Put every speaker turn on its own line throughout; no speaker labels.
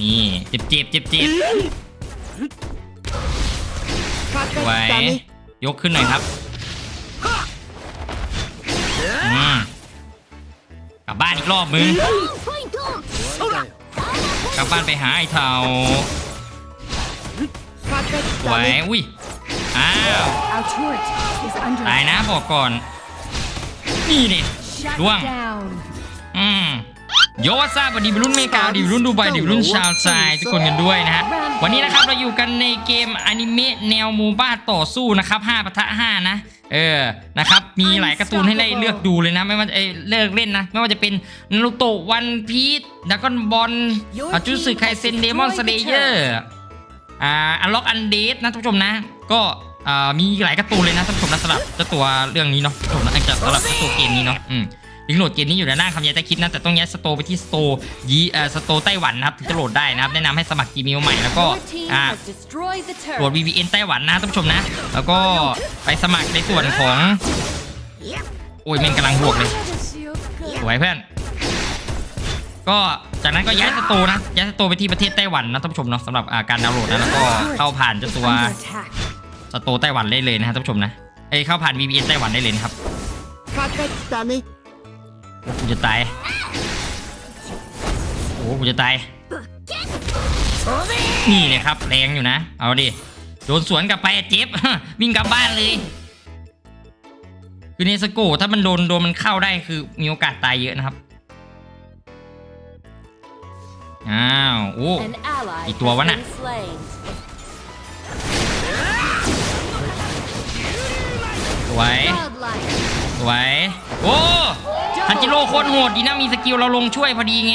นี่จ็บจ็บจ็บจ็บไว้ยกขึ้นหน่อยครับกลับบ้านอีกรอบมึงกลับบ้านไปหาไอ้เทาไหวอุ้ย อ้าว ตายนะบอกก่อน นี่เนี่
ย
ล่
วง
อืม โยวัสซาบดีบรุ่นเมกาดีบรุ่นดูไบดีบรุ่นชาวทรายทุกคนกันด้วยนะฮะวันนี้นะครับเราอยู่กันในเกมอนิเมะแนวโมบ้าต่อสู้นะครับ5ปะทะ5นะเออนะครับมีหลายการ์ตูนให้ได้เลือกดูเลยนะ ไม่ว่าจะเอ้ยเลือกเล่นนะ ไม่ว่าจะเป็นนารูโตะวันพีชดักกอนบอลอาจุสึไคเซนเดมอนสเลเยอร์อ่าอันล็อกอันเดสนะท่านผู้ชมนะ ก็มีหลายการ์ตูนเลยนะท่านผู้ชมนะสำหรับเจ้าตัวเรื่องนี้เนาะท่านผู้ชมนะจะสำหรับตัวเกมนี้เนาะอืม ลิงก์โหลดเกมนี้อยู่ในหน้าคำยายใต้คลิปนะแต่ต้องย้ายสโตร์ไปที่สโตร์ยีเอ่อสโตร์ไต้หวันนะครับถึงจะโหลดได้นะครับแนะนำให้สมัคร Gmail ใหม่แล้วก็
Your team
อ่า
has destroyed the
โหลด
turret
VPN ไต้หวันนะท่านผู้ชมนะ แล้วก็ไปสมัครในส่วนของโอ้ยแม่งกำลังบวกเลยสวยเพื่อนก็จากนั้นก็ย้ายสโตร์นะย้ายสโตร์ไปที่ประเทศไต้หวันนะท่านผู้ชมเนาะสำหรับอ่าการดาวน์โหลดนะแล้วก็เข้าผ่านเจ้า
is
ตัว
under attack
สโตร์ไต้หวันได้เลยนะฮะท่านผู้ชมนะเอ้ยเข้าผ่าน VPN ไต้หวันได้เลยนะครับ กูจะตาย โอ้โหกูจะตาย นี่เลยครับ แรงอยู่นะ เอาดิ โดนสวนกลับไปเจ็บ วิ่งกลับบ้านเลย คือเนสโกถ้ามันโดนโดนมันเข้าได้คือมีโอกาสตายเยอะนะครับ อ้าว โอ้อีกตัววะน่ะ
been slain
สวย
Godlike
สวยโอ้ ฮันจิโร่โคตรโหดดีนะมีสกิลเราลงช่วยพอดีไง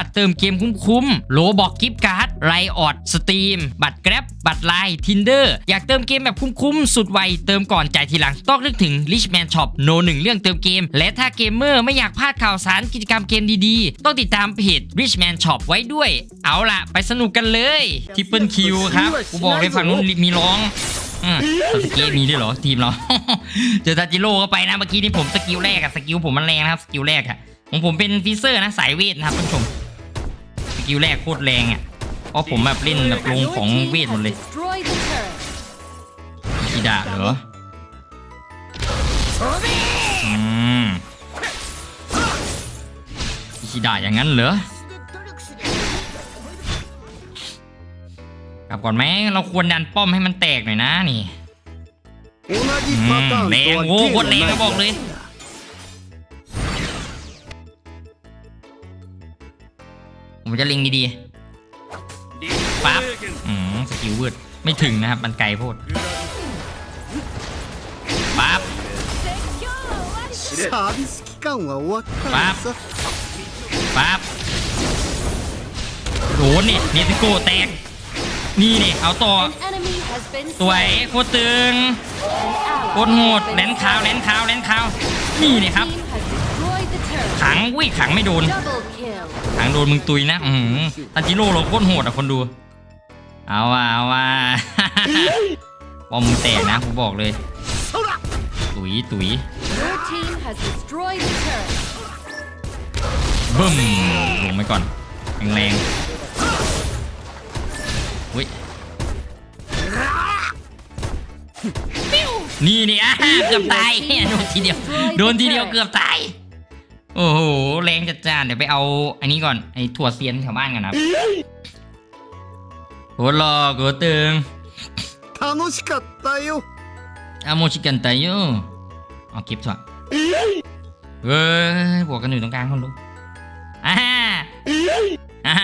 ตรเติมเกมคุ้มๆโลบอกกิฟต์การ์ดไรออดสตรีมบัตรแกร็บบัตรไลน์ทินเดอร์อยากเติมเกมแบบคุ้มๆ สุดไว เติมก่อนจ่ายทีหลัง ต้องนึกถึง Richman Shop โนหนึ่งเรื่องเติมเกม และถ้าเกมเมอร์ไม่อยากพลาดข่าวสารกิจกรรมเกมดีๆ ต้องติดตามเพจ Richman Shop ไว้ด้วย เอาล่ะ ไปสนุกกันเลยทิปเปิลคิวครับกูบอกเลยฝั่งนู้นมีร้องอืมสกิลมีด้วยเหรอ ทีมเรา เจอทาจิโร่เข้าไปนะเมื่อกี้นี่ผมสกิลแรกอะสกิลผมมันแรงนะครับสกิลแรกอะของผมเป็นฟิเซอร์นะสายเวทนะครับท่านผู้ชมส กิลแรกโคตรแรงอะ เพราะผมแบบเล่นแบบลงของเวทหมดเลยอีดาเหรอ อืมอีดาอย่างนั้นเหรอกลับก่อนไหมเราควรดันป้อมให้มันแตกหน่อยนะนี่แรงโว้โคตรแรงนะบอกเลย ผมจะเล็งดีๆปั๊บอืมสกิลวืดไม่ถึงนะครับ มันไกลโพดปั๊บ
ปั๊บ
ปั๊บโดนนี่เนติโกแตก นี่เนี่ยเอาต่อสวยโคตรตึงโคตรโหดเลนขาวแลนขาวแลนขาวนี่นี่ครับ ขังวิ่งขังไม่โดน
double kill
ขังโดนมึงตุยนะอืมตันจิโร่เราโคตรโหดอะคนดู เอาว่ะเอาว่ะปอมมึงแตกนะกูบอกเลย ตุยตุย
Your team has destroyed the turret
บึ้มลงไปก่อนแรงๆอุ้ยนี่นี่อะเกือบตายโดนทีเดียวโดนทีเดียวเกือบตาย โอ้โห แรงจัดจ้านเดี๋ยวไปเอาอันนี้ก่อน ไอ้ถั่วเซียนแถวบ้านกันนะครับโหรอโกตึง
楽しかったよ
อาโมชิกันไตโยเอาคลิปเถอะเฮ้ยบวกกันอยู่ตรงกลางคนดูอ่าอ่า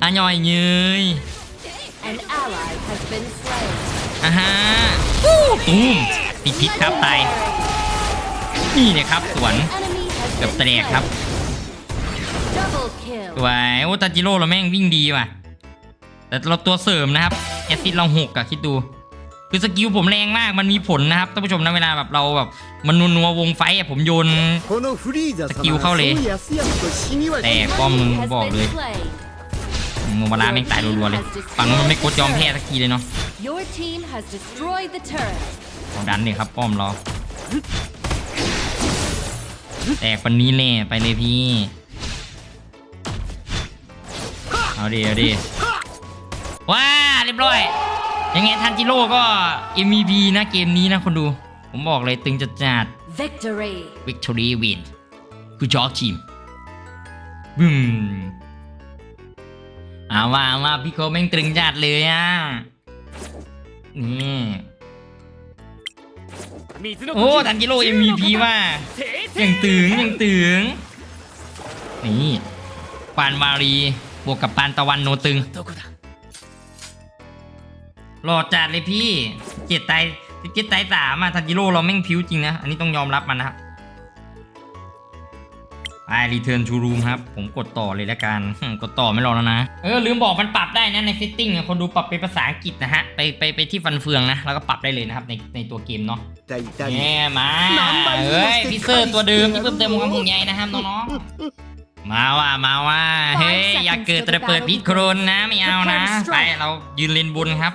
อ่ะย่อยเยย
An ally has been slain
อ่าฮะอู้ตูมติดพิษครับตาย นี่เนี่ยครับสวน
Enemy has
เ กับแตกครับสวยโอ้ตาจิโร่เราแม่งวิ่งดีว่ะ แต่เราตัวเสริมนะครับแอซิดเราหกอะคิดดูคือสกิลผมแรงมากมันมีผลนะครับท่านผู้ชมนะเวลาแบบเราแบบมันนุนัววงไฟผมโยน
สกิล
เข้าเลยแต่ป้อมมึงบอกเลยโนบาร่าแม่งตายรัวๆเลยฝั่งนู้นมันไม่กดยอมแพ้สักทีเลยเนาะดันเนี่ยครับป้อมเรา แตกวันนี้แหละไปเลยพี่ เอาดิเอาดิว้าเรียบร้อย ยังไงทันจิโร่ก็ MVP นะเกมนี้นะคนดู ผมบอกเลยตึงจัดจัด
Victory.
Victory win คือจอทีมบึ้มเอาว่าเอาว่าพี่โคแม่งตรึงจัดเลยอะนี่ โอ้ทันจิโร่ MVP ว่ายังตึงยังตึงนี่ปานวารีบวกกับปานตะวันโนตึงหล่อจัดเลยพี่เจ็ดไตเจ็ดไตสามอะทันจิโร่เราแม่งพิ้วจริงนะ อันนี้ต้องยอมรับมันนะครับ ไปรีเทิร์นชูรูมครับ ผมกดต่อเลยละกัน กดต่อไม่รอแล้วนะ เออ ลืมบอกมันปรับได้นะในเซตติ้งคนดูปรับเป็นภาษาอังกฤษนะฮะ ไปไปไปที่ฟันเฟืองนะ แล้วก็ปรับได้เลยนะครับ ในในตัวเกมเนาะ
ใจใจ
แง่มาเอ้ยพิเซอร์ตัวเดิมที่เพิ่มเติมความห่งใยนะครับน้องมาว่ะมาว่ะเฮ้ยอย่าเกิดแต่เปิดพิษโครนนะไม่เอานะ ไปเรายืนเลนบนครับ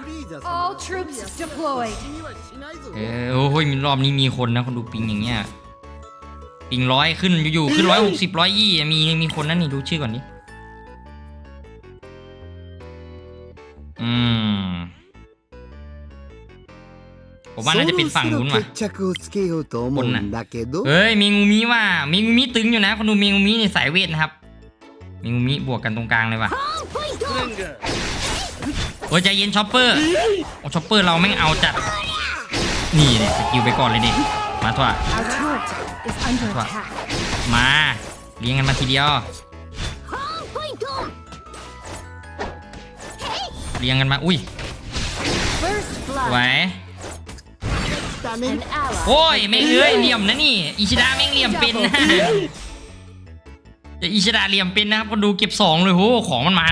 เออโอ้ยรอบนี้มีคนนะคนดูปิงอย่างเงี้ย ปิงร้อยขึ้นอยู่ๆขึ้นร้อยหกสิบร้อยยี่มีมีคนนั่นนี่ดูชื่อก่อนดิอืมผมว่าน่าจะเป็นฝั่งนู้นว่ะ
คนน่ะ
เฮ้ยมีงูมีว่ะมีงูมีตึงอยู่นะคนดูมีงูมีในสายเวทนะครับ มีงูมีบวกกันตรงกลางเลยว่ะโอ้ใจเย็นชอปเปอร์ชอปเปอร์เราแม่งเอาจัด นี่เนี่ยสกิลไปก่อนเลยดิมาถั่ว
is under
What?
attack.
มาเลี้ยงกันมาทีเดียวเลี้ยงกันมาอุ้ย
First
ไหว
blood.
だ
An
ね
ally.
โอ้ยไม่งเอ้ยเหลี่ยมนะนี่ อิชิดาแม่งเหลี่ยมเป็นนะแต่อิชิดาเหลี่ยมเป็นนะครับคนดูเก็บสองเลยโหของมันมา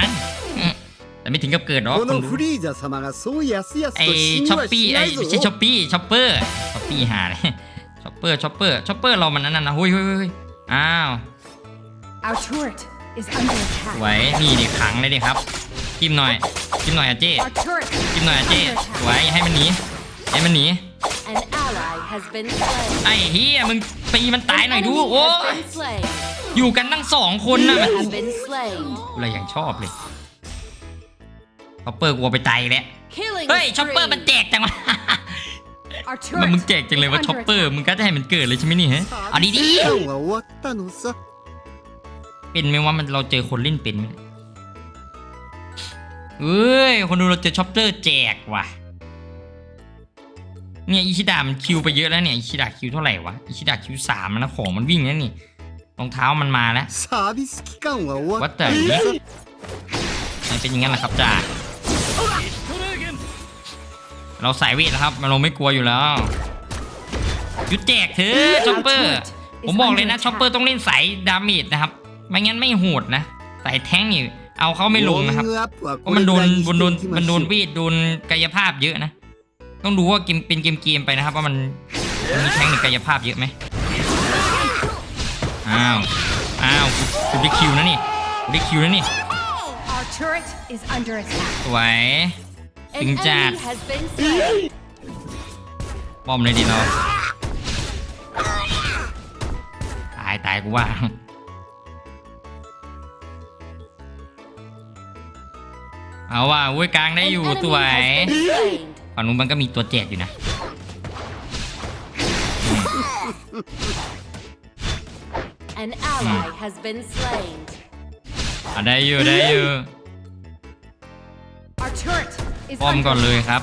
อืมแต่ไม่ถึงกับเกิดหรอก
こ
คน
の
ดู
フリーザ様がそうやすやす
ไอ
と死に
ช้อป
は
ปี้
し
ไอ
ないぞ
ไม่ใช่ช้อปปี้ช้อปเปอร์ช้อปปี้หาเลย ช้อปเปอร์ช้อปเปอร์ช้อปเปอร์เรามันนั่นน่ะนะเฮ้ยเฮ้ยเฮ้ยอ้าว
Our turret is under attack.
ไหวนี่ดิขังเลยดิครับจิ้มหน่อยจิ้มหน่อยอะเจ้
Our turret
จิ้มหน่อยอะ
is
เจ้
under
ไหว
attack.
อย่าให้มันหนีให้มันหนี
An ally has been slain.
ไอ้เฮียมึงตีมันตาย
An
หน่อยดู
enemy
โอ้
has
ย
been slain.
อยู่กันตั้งสองคนนะมัน
Have been slain.
กูเลยอย่างชอบเลยช็อปเปอร์กลัวไปตายแล้ว
Killing
เฮ้ยช็อปเปอร์
spree.
มันแจกจังวะ
Our
มันมึงแจกจังเลยว่าช็อปเปอร์มึงก็จะให้มันเกิดเลยใช่ไหมนี่ฮะอั
นนี้
ดีเป็นไหมว่ามันเราเจอคนเล่นเป็นไหมเอ้ยคนดูเราเจอช็อปเปอร์แจกว่ะเนี่ยอิชิดามันคิวไปเยอะแล้วเนี่ยอิชิดาคิวเท่าไหร่วะอิชิดาคิวสามนะของมันวิ่งแล้วนี่รองเท้ามันมาแล้ววัดแต่เนี่ยมัเป็นยังไงล่ะครับจ่า เราใส่เวทนะครับเราไม่กลัวอยู่แล้วหยุดแจกเถอะช็อปเปอร์ ผมบอกเลยนะช็อปเปอร์ต้องเล่นสายดามิดนะครับไม่งั้นไม่โหดนะใส่แท้งอยู่เอาเขาไม่ลงนะครับเพราะมันโดนมันโดนมันโดนวิทโดนกายภาพเยอะนะ ต้องดูว่าเกมเป็นเกมเกมไปนะครับ ว่ามันมีแท้งหรือกายภาพเยอะไหมอ้าวอ้าวคุณได้คิวนะนี่ได้คิวนะนี่สว
An
Tính chặt.
enemy has been slain.
บอมเลยดิเราตายตายกูว่าเอาว่าเว้ยกลางได้
An
อยู่
enemy
สวย
has been slain.
ฝั่งนู้นมันก็มีตัวแจกอยู่นะ
An ally has been slain.
อะได้อยู่ได้อยู่
Our turret is
ป้อมก่อนเลยครับ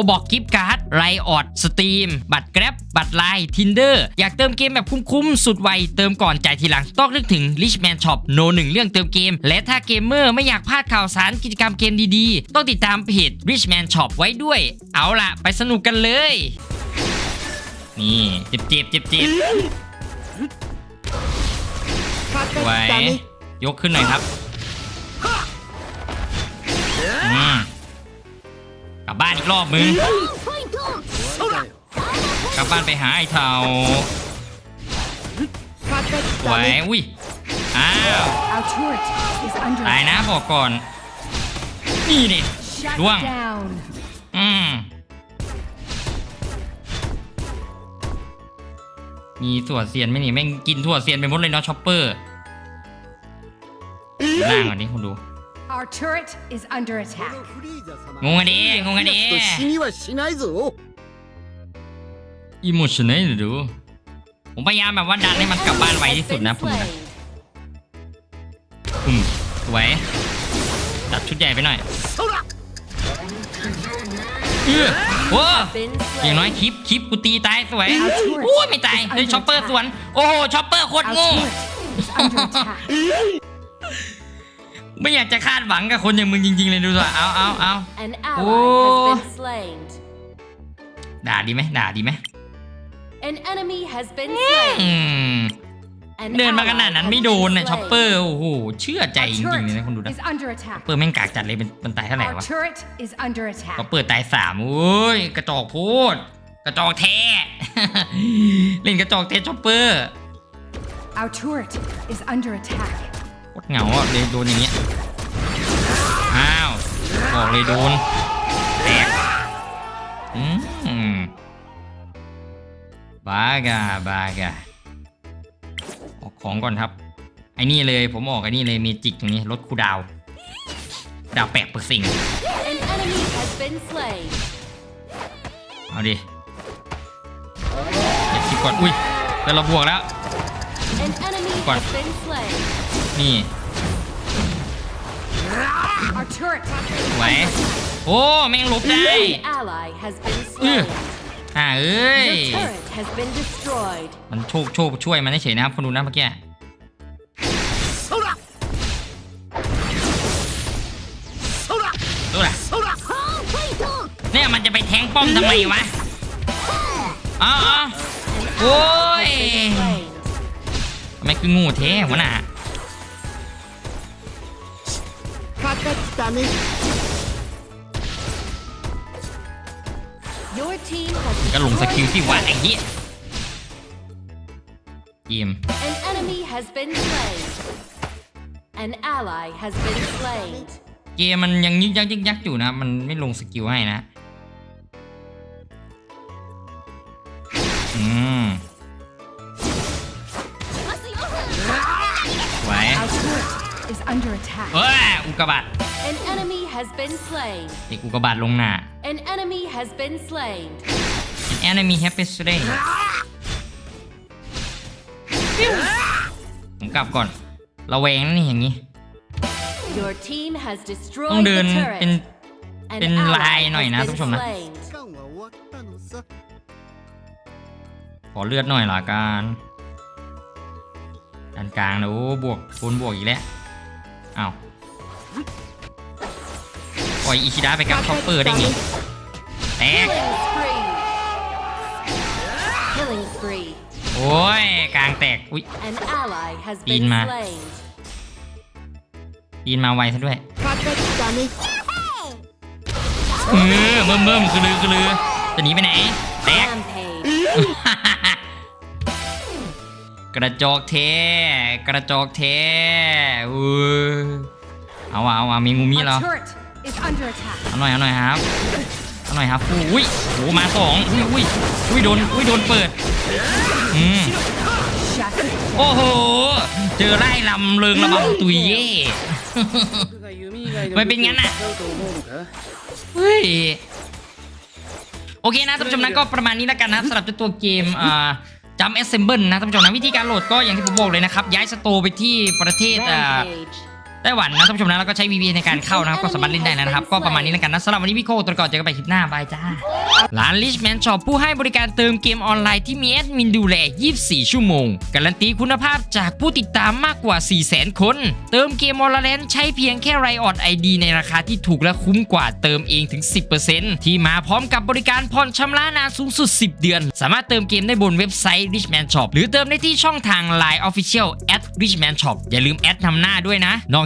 บอกกิฟต์การ์ดไรออดสตรีมบัตรแกร็บบัตรไลน์ทินเดอร์อยากเติมเกมแบบคุ้มๆ สุดไว เติมก่อนจ่ายทีหลัง ต้องนึกถึง Richman Shop โนหนึ่งเรื่องเติมเกม และถ้าเกมเมอร์ไม่อยากพลาดข่าวสารกิจกรรมเกมดีๆ ต้องติดตามเพจ Richman Shop ไว้ด้วย เอาล่ะ ไปสนุกกันเลย นี่เจ็บเจ็บเจ็บเจ็บไว้ยกขึ้นหน่อยครับ ลับบ้านอีกรอบมึง กลับบ้านไปหาไอ้เทาไว้อุ้ย อ้าวตายนะบอกก่อน นี่ดิ
Shut
Luang.
down.
อืมมีถั่วเซียนไหมนี่แม่งกินถั่วเซียนไปหมดเลยเนาะช็อปเปอร์ล่างก่อนนี่คุณดู
Our turret is under
こ
attack.
のフリーザ様
งงกันดิงงกันดิ
と死にはしないぞ
อิโมชัน l หรือผมพยายามแบบว่าดันให้มันกลับบ้านไว
Has
ที่สุด
been
นะผมนะ
slain.
อืมสวยจัดชุดใหญ่ไปหน่อยเออโอ้
Been
อย่างน้อย
slain.
คลิปคลิปกูตีตายสวยโอ้ยไม่ตายเฮ้ยช็อปเปอร์สวน โอ้โหช็อปเปอร์โคตร
Our
โง่ ไม่อยากจะคาดหวังกับคนอย่างมึงจริง ๆ เลยดูสิเอาเอาเอา
An ally
Oh.
has been slain.
ด่าดีไหมด่าดีไหม
An enemy has been
อื
slain.
ม
An
เดินมาขนาด
ally
นั้น
has
ไม่โดน
been
นะช็อป
slain.
เปอร์โอ้โหเชื่อใจ
Our
จริงๆเลยนะคุณดู
turret
นะ
is under attack.
เปิดแม่งกากจัดเลยเป็นมันตายเท่าไหร่
Our
วะ
turret is under
เขา
attack.
เปิดตายสามโอ้ยกระจอกโพดกระจอกแท้ เล่นกระจอกแท้ช็อปเปอร์
Our turret is under attack.
ตรเหงาอะเลยโดนอย่างเงี้ย อ้าว บอกเลยโดนแตกอืมบากาบากาออกของก่อนครับไอ้นี่เลยผมออกไอ้นี่เลยเมจิกตรงนี้ลดคูดาว ดาวแปดเปอร์เซ็นต์เอาดิเดี๋ยวคิดก่อน อุ้ยเดี๋ยวเราบวกแล้ว
An enemy
Quan.
Has been slain.
นี่
Our turret
ไหวโอ้ แม่งหลบได้
An ally has been slain.
อ่าเอ้ย
Your turret has been destroyed.
มันโชคโชคช่วยมันเฉยๆนะครับคนดูนะเมื่อกี้ดูล่ะเนี่ยมันจะไปแทงป้อมทำไมวะเอ๋อา
An
Oi.
ally has been slain.
ทำไมคืองูเท้หัวหน้าา
นนี้
Your team
ก็ has ลงสกิลที่หวานไอ้เหี้ยเกม
an enemy has been slain. An ally has been slain.
เกมมันยังยึกยักยึกยักอยู่นะ มันไม่ลงสกิลให้นะ อืมไหว
Our turret is under attack.
เอ้ยอุกกาบาต
An enemy has been slain.
เด็กอุกกาบาตลงหน้า
An enemy has been slain.
enemy happy today ผมกลับก่อน ระแวงนะนี่อย่างนี้
Your team has
ต้อง
destroyed
เดิน
the
เป็น
turret. An
เป็นลาย
ally
หน่อย
has
นะ
been
ทุกผู้ชมนะ
slain.
期間は終わったのさ
ขอเลือดหน่อยละกันด้านกลางนะโอ้บวกคูณบวกอีกแล้ว อ้าวป ่อยอิชิดะไปกับคอปเปอร์ได้ไงแตกโอ้ยกลางแตกอุ้ยปี
น
มาปีนมาไวซะด้วยเออเมิ่มเบิ่มคือลือคือลือจะหนีไปไหนแตกกระจอกเท กระจอกเทเอาว่ะเอาว่ะมีงูมีเหรอ เอาหน่อยเอาหน่อยครับเอาหน่อยครับอุ้ยโอ้โหมาสองอุ้ยอุ้ยอุ้ยโดนอุ้ยโดนเปิดอืมโอ้โห เจอไล่ลำเริงระบำตุยเย่
ไม่เป็นงั้นน่ะ
เฮ้ยโอเคนะท่านผู้ชมนะก็ประมาณนี้แล้วกันนะสำหรับเจ้าตัวเกมอ่าจัมเอสเซมเบิลนะท่านผู้ชมนะวิธีการโหลดก็อย่างที่ผมบอกเลยนะครับ ย้ายสโตไปที่ประเทศอ่า ไต้หวันนะท่านผู้ชมนะแล้วก็ใช้ VPN ในการเข้านะครับก็สามารถเล่นได้แล้วนะครับ ก็ประมาณนี้แล้วกันนะสำหรับวันนี้พี่โคตัวก่อนเจอกันใหม่คลิปหน้าบายจ้าร้าน Richman Shop ผู้ให้บริการเติมเกมออนไลน์ที่มีแอดมินดูแล 24 ชั่วโมง การันตีคุณภาพจากผู้ติดตามมากกว่า 400,000 คน เติมเกมออนไลน์ใช้เพียงแค่ไรออดไอดีในราคาที่ถูกและคุ้มกว่าเติมเองถึง 10%ที่มาพร้อมกับบริการผ่อนชำระนานสูงสุด 10 เดือน สามารถเติมเกมได้บนเว็บไซต์ Richman Shop หรือเติมได้ที่ช่องทาง Line Official at Richman Shop อย่าลืมแอดนำหน้าด้วยนะนอก